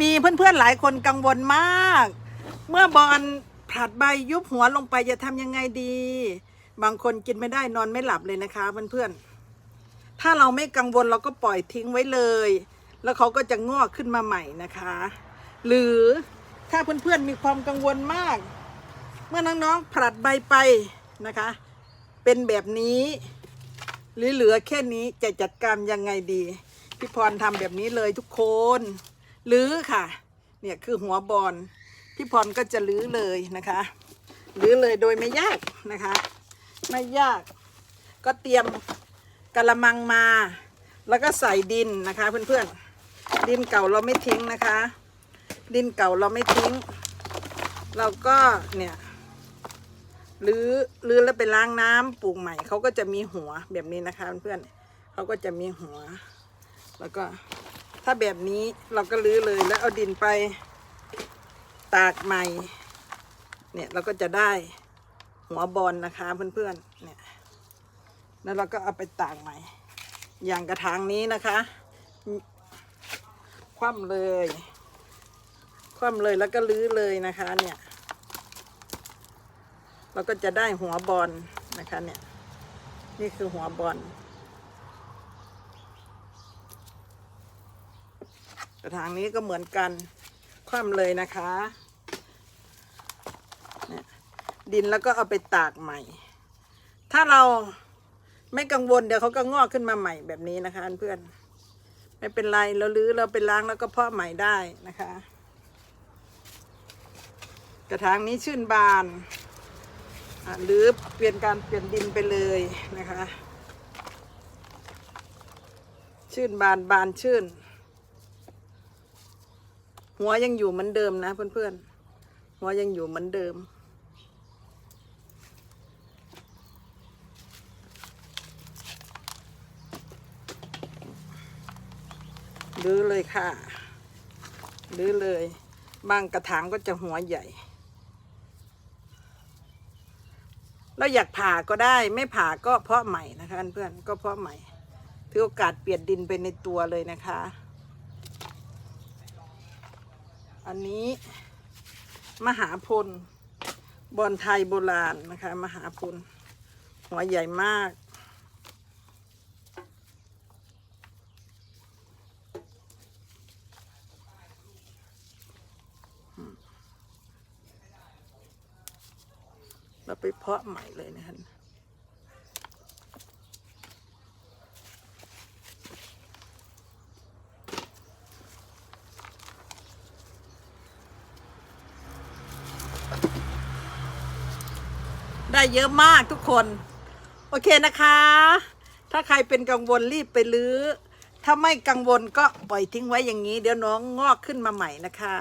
มีเพื่อนๆหลายคนกังวลมาก เมื่อบอลผลัดใบยุบหัวลงไปจะทำยังไงดี บางคนกินไม่ได้นอนไม่หลับเลยนะคะเพื่อนๆถ้าเราไม่กังวลเราก็ปล่อยทิ้งไว้เลย แล้วเขาก็จะงอกขึ้นมาใหม่นะคะ หรือถ้าเพื่อนๆมีความกังวลมาก เมื่อน้องๆผลัดใบไปนะคะ เป็นแบบนี้ หรือเหลือแค่นี้จะจัดการยังไงดีพี่พรทำแบบนี้เลยทุกคน หรือค่ะ เนี่ยคือหัวบอลพี่พรก็จะลื้อเลยนะคะลื้อเลยโดยไม่ยากนะคะ ไม่ยาก ก็เตรียมกระมังมา แล้วก็ใส่ดินนะคะเพื่อนๆ ดินเก่าเราไม่ทิ้งนะคะ ดินเก่าเราไม่ทิ้ง เราก็เนี่ยหรือหรือแล้วไปล้างน้ำปลูกใหม่เขาก็จะมีหัวแบบนี้นะคะเพื่อนๆเขาก็จะมีหัว แล้วก็ ถ้าแบบนี้เราก็ลื้อเลยแล้วเอาดินไปตากใหม่ เนี่ยเราก็จะได้หัวบอลนะคะเพื่อนๆ เนี่ย แล้วเราก็เอาไปตากใหม่ อย่างกระถางนี้นะคะ คว่ำเลย คว่ำเลยแล้วก็ลื้อเลยนะคะ เนี่ย เราก็จะได้หัวบอลนะคะ เนี่ย นี่คือหัวบอล กระถางนี้ก็เหมือนกันคว่ำเลยนะคะดินแล้วก็เอาไปตากใหม่ ถ้าเราไม่กังวลเดี๋ยวเขาก็งอกขึ้นมาใหม่แบบนี้นะคะเพื่อน ไม่เป็นไรเราลื้อเราไปล้างแล้วก็เพาะใหม่ได้นะคะ กระถางนี้ชื่นบานหรือเปลี่ยนการเปลี่ยนดินไปเลยนะคะ ชื่นบานบานชื่น หัวยังอยู่เหมือนเดิมนะเพื่อนๆ หัวยังอยู่เหมือนเดิมลื้อเลยค่ะลื้อเลย บางกระถางก็จะหัวใหญ่ เราอยากผ่าก็ได้ ไม่ผ่าก็เพาะใหม่นะคะเพื่อนๆ ก็เพาะใหม่ ถือโอกาสเปลี่ยนดินไปในตัวเลยนะคะ อันนี้มหาพลบอลไทยโบราณนะคะ มหาพลหัวใหญ่มากเราไปเพาะใหม่เลยนะคะ ได้เยอะมากทุกคน โอเคนะคะ ถ้าใครเป็นกังวลรีบไปลื้อ ถ้าไม่กังวลก็ปล่อยทิ้งไว้อย่างนี้ เดี๋ยวน้องงอกขึ้นมาใหม่นะคะ